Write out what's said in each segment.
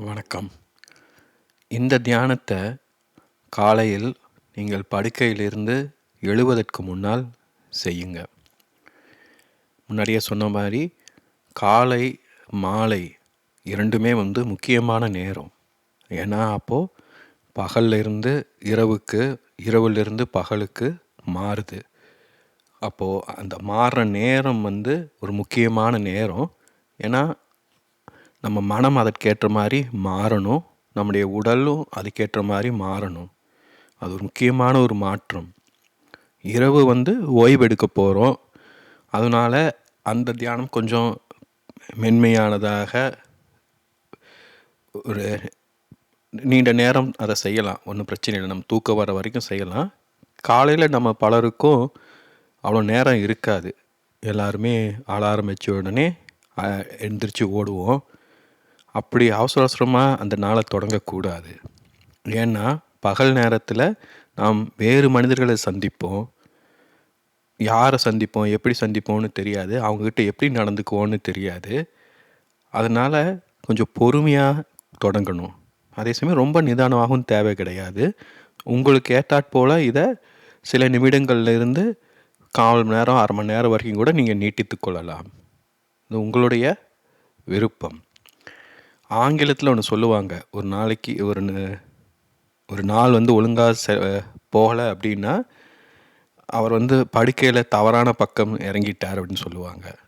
வணக்கம். இந்த தியானத்தை காலையில் நீங்கள் படுக்கையிலிருந்து எழுவதற்கு முன்னால் செய்யுங்க. முன்னாடியே சொன்ன மாதிரி காலை மாலை இரண்டுமே வந்து முக்கியமான நேரம். ஏன்னா அப்போது பகல்லிருந்து இரவுக்கு இரவுலேருந்து பகலுக்கு மாறுது. அப்போது அந்த மாறுற நேரம் வந்து ஒரு முக்கியமான நேரம். ஏன்னா நம்ம மனம் அதற்கேற்ற மாதிரி மாறணும். நம்முடைய உடலும் அதுக்கேற்ற மாதிரி மாறணும். அது ஒரு முக்கியமான ஒரு மாற்றம். இரவு வந்து ஓய்வெடுக்க போகிறோம் அதனால் அந்த தியானம் கொஞ்சம் மென்மையானதாக ஒரு நீண்ட நேரம் அதை செய்யலாம். ஒன்றும் பிரச்சனை இல்லை. நம்ம தூக்கம் வர வரைக்கும் செய்யலாம். காலையில் நம்ம பலருக்கும் அவ்வளோ நேரம் இருக்காது. எல்லாருமே அலாரம் வச்ச உடனே எழுந்திரிச்சு ஓடுவோம். அப்படி அவசர அவசரமாக அந்த நாளை தொடங்கக்கூடாது. ஏன்னா பகல் நேரத்தில் நாம் வேறு மனிதர்களை சந்திப்போம். யாரை சந்திப்போம் எப்படி சந்திப்போம்னு தெரியாது. அவங்கக்கிட்ட எப்படி நடந்துக்குவோன்னு தெரியாது. அதனால் கொஞ்சம் பொறுமையாக தொடங்கணும். அதே சமயம் ரொம்ப நிதானமாகவும் தேவை கிடையாது. உங்களுக்கு ஏற்றாற் போல் இதை சில நிமிடங்கள்லேருந்து கால் மணி நேரம் அரை மணி நேரம் வரைக்கும் கூட நீங்கள் நீட்டித்து கொள்ளலாம். இது உங்களுடைய விருப்பம். ஆங்கிலத்தில் ஒன்று சொல்லுவாங்க. ஒரு நாளைக்கு ஒரு ஒரு நாள் வந்து ஒழுங்காக செ போகலை அப்படின்னா அவர் வந்து படுக்கையில் தவறான பக்கம் இறங்கிட்டார் அப்படின்னு சொல்லுவாங்க.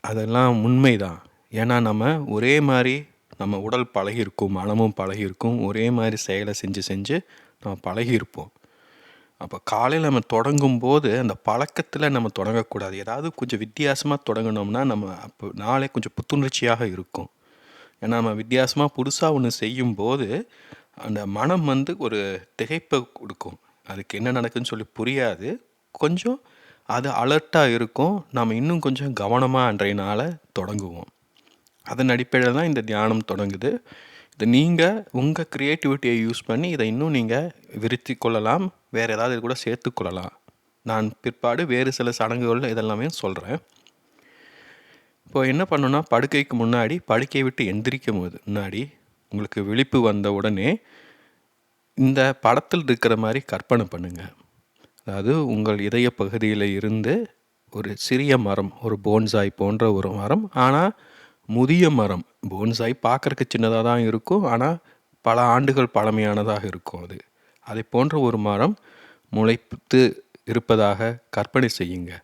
அதெல்லாம் உண்மைதான். ஏன்னா நம்ம ஒரே மாதிரி நம்ம உடல் பழகியிருக்கும் மனமும் பழகியிருக்கும். ஒரே மாதிரி செயலை செஞ்சு செஞ்சு நம்ம பழகியிருப்போம். அப்போ காலையில் நம்ம தொடங்கும் போது அந்த பழக்கத்தில் நம்ம தொடங்கக்கூடாது. ஏதாவது கொஞ்சம் வித்தியாசமாக தொடங்கினோம்னா நம்ம அப்போ நாளே கொஞ்சம் புத்துணர்ச்சியாக இருக்கும். ஏன்னா நம்ம வித்தியாசமாக புதுசாக ஒன்று செய்யும்போது அந்த மனம் வந்து ஒரு திகைப்பை கொடுக்கும். அதுக்கு என்ன நடக்குதுன்னு சொல்லி புரியாது. கொஞ்சம் அது அலர்ட்டாக இருக்கும். நாம் இன்னும் கொஞ்சம் கவனமாக அன்றைய நாளை தொடங்குவோம். அதன் அடிப்படையில் தான் இந்த தியானம் தொடங்குது. இது நீங்கள் உங்கள் க்ரியேட்டிவிட்டியை யூஸ் பண்ணி இதை இன்னும் நீங்கள் விருத்தி கொள்ளலாம். வேறு ஏதாவது இது கூட சேர்த்து கொள்ளலாம். நான் பிற்பாடு வேறு சில சடங்குகள் இதெல்லாமே சொல்கிறேன் இப்போ என்ன பண்ணணும்னா படுக்கைக்கு முன்னாடி படுக்கையை விட்டு எந்திரிக்கும் போது முன்னாடி உங்களுக்கு விழிப்பு வந்த உடனே இந்த படத்தில் இருக்கிற மாதிரி கற்பனை பண்ணுங்கள் அதாவது உங்கள் இதய பகுதியில் இருந்து ஒரு சிறிய மரம் ஒரு போன்சாய் போன்ற ஒரு மரம். ஆனால் முதிய மரம் போன்சாய் பார்க்குறக்கு சின்னதாக தான் இருக்கும். ஆனால் பல ஆண்டுகள் பழமையானதாக இருக்கும் அது. அதை போன்ற ஒரு மரம் முளைத்து இருப்பதாக கற்பனை செய்யுங்க.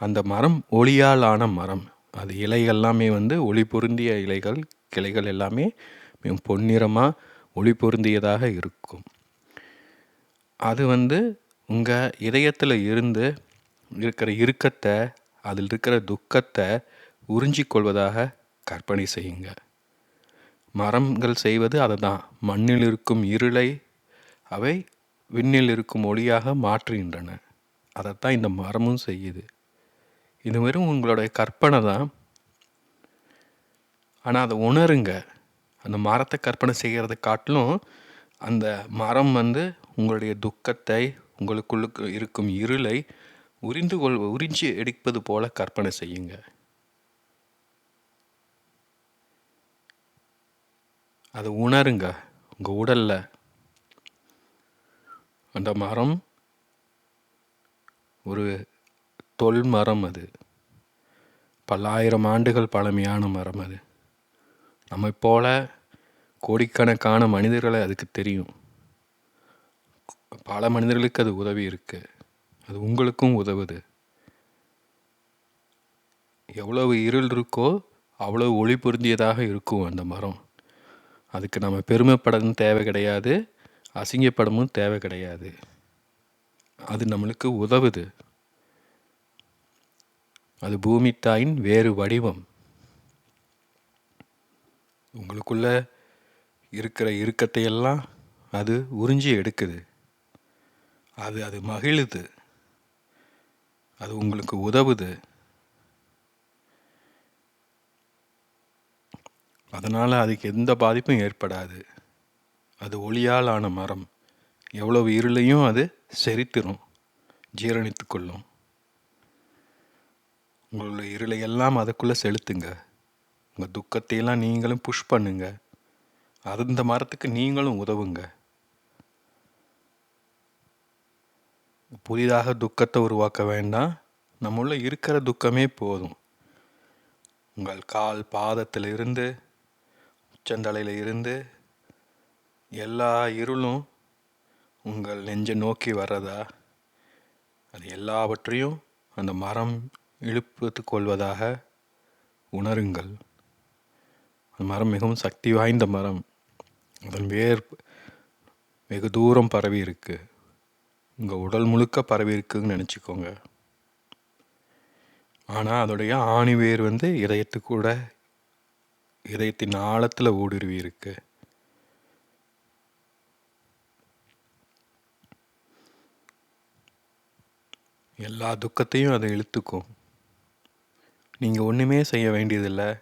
அந்த மரம் ஒளியால் ஆன மரம். அது இலைகள் எல்லாமே வந்து ஒளி பொருந்திய இலைகள் கிளைகள் எல்லாமே மிகவும் பொன்னிறமாக ஒளி பொருந்தியதாக இருக்கும். அது வந்து உங்கள் இதயத்தில் இருந்து இருக்கிற இறுக்கத்தை அதில் இருக்கிற துக்கத்தை உறிஞ்சிக்கொள்வதாக கற்பனை செய்யுங்க. மரங்கள் செய்வது அதை தான் மண்ணில் இருக்கும் இருளை அவை விண்ணில் இருக்கும் ஒளியாக மாற்றுகின்றன. அதைத்தான் இந்த மரமும் செய்யுது. இது வெறும் உங்களுடைய கற்பனை தான். ஆனால் அதை உணருங்க. அந்த மரத்தை கற்பனை செய்கிறத காட்டிலும் அந்த மரம் வந்து உங்களுடைய துக்கத்தை உங்களுக்குள்ளுக்கு இருக்கும் இருளை உறிந்து கொள் உறிஞ்சி எடுப்பது போல கற்பனை செய்யுங்க. அதை உணருங்க. உங்கள் உடலில். அந்த மரம் ஒரு தொல் மரம் அது. பல்லாயிரம் ஆண்டுகள் பழமையான மரம் அது. நம்மை போல கோடிக்கணக்கான மனிதர்களை அதுக்கு தெரியும். பல மனிதர்களுக்கு அது உதவி இருக்கு. அது உங்களுக்கும் உதவுது. எவ்வளவு இருள் இருக்கோ அவ்வளவு ஒளி பொருந்தியதாக இருக்கும் அந்த மரம். அதுக்கு நம்ம பெருமைப்படணும் தேவை கிடையாது. அசிங்கப்படமும் தேவை கிடையாது. அது நம்மளுக்கு உதவுது. அது பூமி தாயின் வேறு வடிவம். உங்களுக்குள்ள இருக்கிற இறுக்கத்தை எல்லாம் அது உறிஞ்சி எடுக்குது. அது அது மகிழுது. அது உங்களுக்கு உதவுது. அதனால் அதுக்கு எந்த பாதிப்பும் ஏற்படாது. அது ஒளியால் ஆன மரம். எவ்வளவு இருளையும் அது செரித்திரும் ஜீரணித்து கொள்ளும். உங்களோட இருளை எல்லாம் அதுக்குள்ளே செலுத்துங்க. உங்கள் துக்கத்தையெல்லாம் நீங்களும் புஷ் பண்ணுங்க. அது இந்த மரத்துக்கு நீங்களும் உதவுங்க. புதிதாக துக்கத்தை உருவாக்க வேண்டாம். நம்முள்ள இருக்கிற துக்கமே போதும். உங்கள் கால் பாதத்தில் இருந்து உச்சந்தலையில் இருந்து எல்லா இருளும் உங்கள் நெஞ்சை நோக்கி வர்றதா? அது எல்லாவற்றையும் அந்த மரம் இழுப்புத்து கொள்வதாக உணருங்கள். அந்த மரம் மிகவும் சக்தி வாய்ந்த மரம். அதன் வேர் வெகு தூரம் பரவி இருக்கு. உங்கள் உடல் முழுக்க பரவி இருக்குன்னு நினச்சிக்கோங்க. ஆனால் அதோடைய ஆணி வேர் வந்து இதயத்துக்கூட இதயத்தின் ஆழத்தில் ஊடுருவி இருக்கு. எல்லா துக்கத்தையும் அதை இழுத்துக்கும். நீங்கள் ஒன்றுமே செய்ய வேண்டியதில்லை.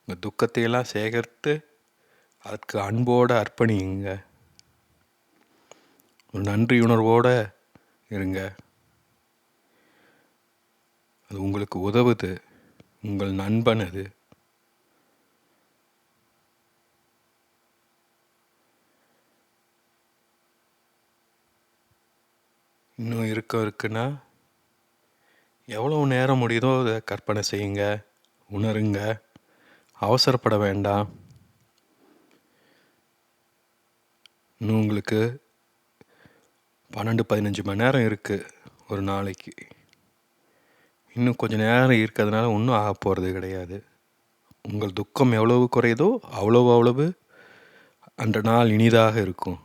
உங்கள் துக்கத்தையெல்லாம் சேகரித்து அதுக்கு அன்போடு அர்ப்பணிங்க ஒரு நன்றி உணர்வோடு இருங்க. அது உங்களுக்கு உதவுது. உங்கள் நண்பன் அது. இன்னும் இருக்க இருக்குன்னா எவ்வளவு நேரம் முடியுதோ அதை கற்பனை செய்யுங்க உணருங்க. அவசரப்பட வேண்டாம். இன்னும் உங்களுக்கு பன்னெண்டு பதினஞ்சு மணி நேரம் இருக்குது ஒரு நாளைக்கு. இன்னும் கொஞ்சம் நேரம் இருக்கிறதுனால ஒன்றும் ஆக போகிறது கிடையாது. உங்கள் துக்கம் எவ்வளவு குறையுதோ அவ்வளவு அவ்வளவு அந்த நாள் இனிதாக இருக்கும்.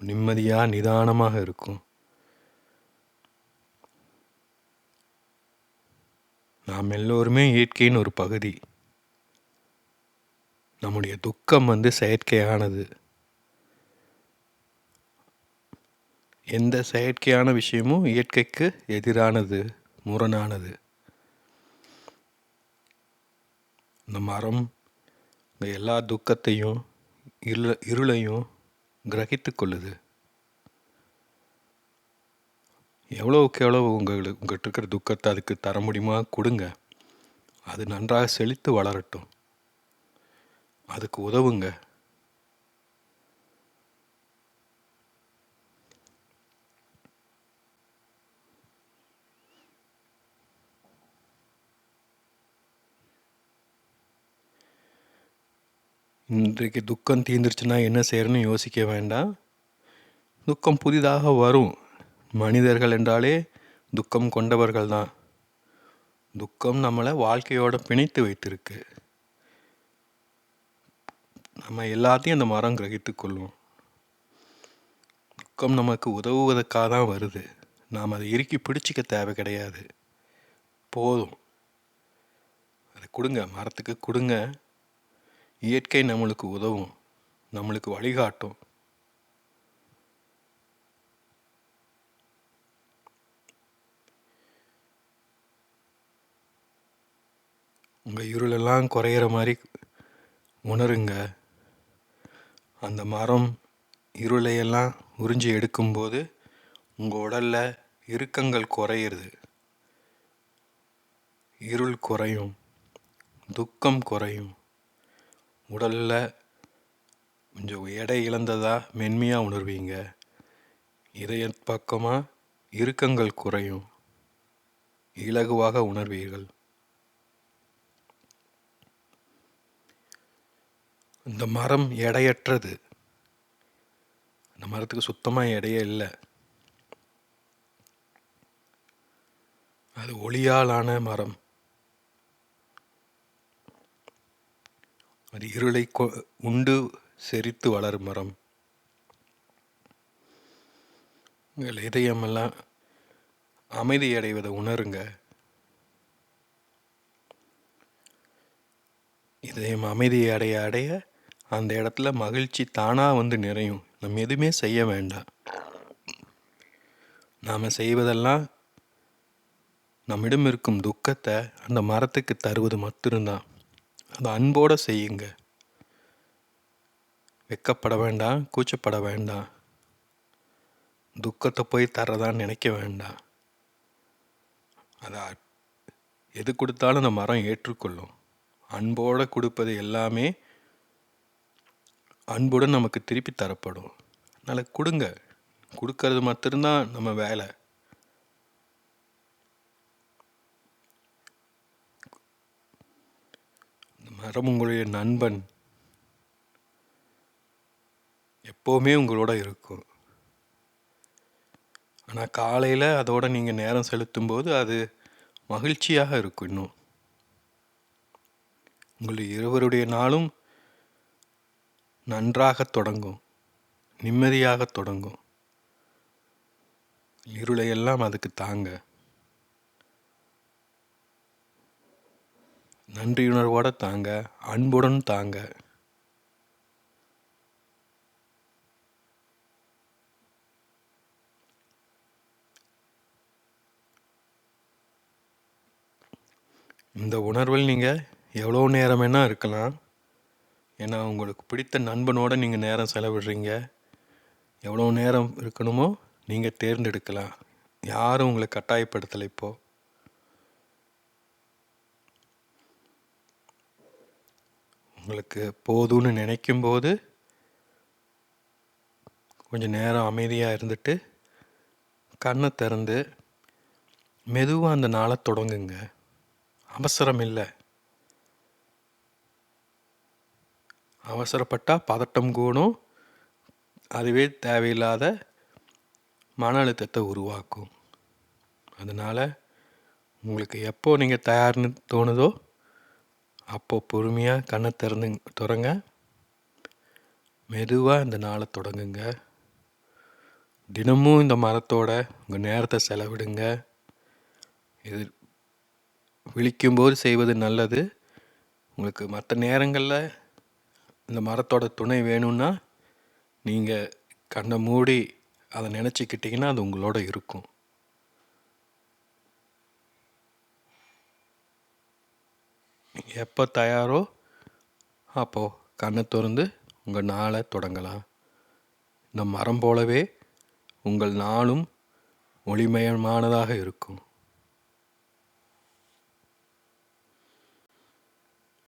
நிம்மதியாக நிதானமாக இருக்கும். நாம் எல்லோருமே இயற்கையின் ஒரு பகுதி. நம்முடைய துக்கம் வந்து செயற்கையானது. எந்த செயற்கையான விஷயமும் இயற்கைக்கு எதிரானது முரணானது. இந்த மரம் இந்த எல்லா துக்கத்தையும் இருள இருளையும் கிரகித்து கொள்ளுது. எவ்வளவுக்கு எவ்வளவு உங்களுக்கு உங்கள்கிட்ட இருக்கிற துக்கத்தை அதுக்கு தர முடியுமா? கொடுங்க. அது நன்றாக செழித்து வளரட்டும். அதுக்கு உதவுங்க. இன்றைக்கு துக்கம் தீர்ந்துருச்சுன்னா என்ன செய்யறன்னு யோசிக்க வேண்டாம். துக்கம் புதிதாக வரும். மனிதர்கள் என்றாலே துக்கம் கொண்டவர்கள் தான் துக்கம் நம்மளை வாழ்க்கையோட பிணைத்து வைத்திருக்கு. நம்ம எல்லாத்தையும் அந்த மரம் கிரகித்து கொள்ளும். துக்கம் நமக்கு உதவுவதற்காக தான் வருது. நாம் அதை இறுக்கி பிடிச்சிக்க தேவை கிடையாது. போதும். அதை கொடுங்க மரத்துக்கு கொடுங்க. இயற்கை நம்மளுக்கு உதவும். நம்மளுக்கு வழிகாட்டும். உங்கள் இருளெல்லாம் குறையிற மாதிரி உணருங்க. அந்த மரம் இருளையெல்லாம் உறிஞ்சி எடுக்கும்போது உங்கள் உடலில் இறுக்கங்கள் குறையிறது. இருள் குறையும் துக்கம் குறையும். உடலில் கொஞ்சம் எடை இழந்ததாக மென்மையாக உணர்வீங்க. இதய பக்கமாக இறுக்கங்கள் குறையும். இலகுவாக உணர்வீர்கள். இந்த மரம் எடையற்றது. இந்த மரத்துக்கு சுத்தமாக எடையே இல்லை. அது ஒளியாலான மரம். அது இருளை உண்டு செறித்து வளரும் மரம். உங்கள் இதயமெல்லாம் அமைதி அடைவதை உணருங்க. இதயம் அமைதியை அடைய அடைய அந்த இடத்துல மகிழ்ச்சி தானாக வந்து நிறையும். நம்ம எதுவுமே செய்ய வேண்டாம். நாம் செய்வதெல்லாம் நம்மிடம் இருக்கும் துக்கத்தை அந்த மரத்துக்கு தருவது மட்டும்தான் அதை அன்போடு செய்யுங்க. வெக்கப்பட வேண்டாம் கூச்சப்பட வேண்டாம். துக்கத்தை போய் தரதான்னு நினைக்க வேண்டாம். அதை எது கொடுத்தாலும் அந்த மரம் ஏற்றுக்கொள்ளும். அன்போடு கொடுப்பது எல்லாமே அன்புடன் நமக்கு திருப்பி தரப்படும். அதனால் கொடுங்க. கொடுக்கறது மட்டும்தான் நம்ம வேலை. மரம் உங்களுடைய நண்பன். எப்போவுமே உங்களோட இருக்கும். ஆனால் காலையில் அதோட நீங்கள் நேரம் செலுத்தும்போது அது மகிழ்ச்சியாக இருக்கும் இன்னும். உங்களுடைய இருவருடைய நாளும் நன்றாக தொடங்கும். நிம்மதியாக தொடங்கும். இருளையெல்லாம் அதுக்கு தாங்க. நன்றியுணர்வோட தாங்க. அன்புடன் தாங்க. இந்த உணர்வில் நீங்கள் எவ்வளோ நேரம் வேணால் இருக்கலாம். ஏன்னா உங்களுக்கு பிடித்த நண்பனோடு நீங்கள் நேரம் செலவிடுறீங்க. எவ்வளோ நேரம் இருக்கணுமோ நீங்கள் தேர்ந்தெடுக்கலாம். யாரும் உங்களை கட்டாயப்படுத்தலை இப்போது உங்களுக்கு போதும்னு நினைக்கும்போது கொஞ்சம் நேரம் அமைதியாக இருந்துட்டு கண்ணை திறந்து மெதுவாக அந்த நாளை தொடங்குங்க. அவசரம் இல்லை அவசரப்பட்டால் பதட்டம் கூடும் அதுவே தேவையில்லாத மன அழுத்தத்தை உருவாக்கும். அதனால் உங்களுக்கு எப்போ நீங்கள் தயார்னு தோணுதோ அப்போது பொறுமையாக கண்ணை திறந்து தொடங்க மெதுவாக இந்த நாளை தொடங்குங்க. தினமும் இந்த மரத்தோட உங்கள் நேரத்தை செலவிடுங்க. இது விழிக்கும்போது செய்வது நல்லது. உங்களுக்கு மற்ற நேரங்களில் இந்த மரத்தோட துணை வேணும்னா நீங்கள் கண்ணை மூடி அதை நினச்சிக்கிட்டிங்கன்னா அது உங்களோட இருக்கும். நீங்கள் எப்போ தயாரோ அப்போது கண்ணை திறந்து உங்கள் நாளை தொடங்கலாம். இந்த மரம் போலவே உங்கள் நாளும் ஒளிமயமானதாக இருக்கும்.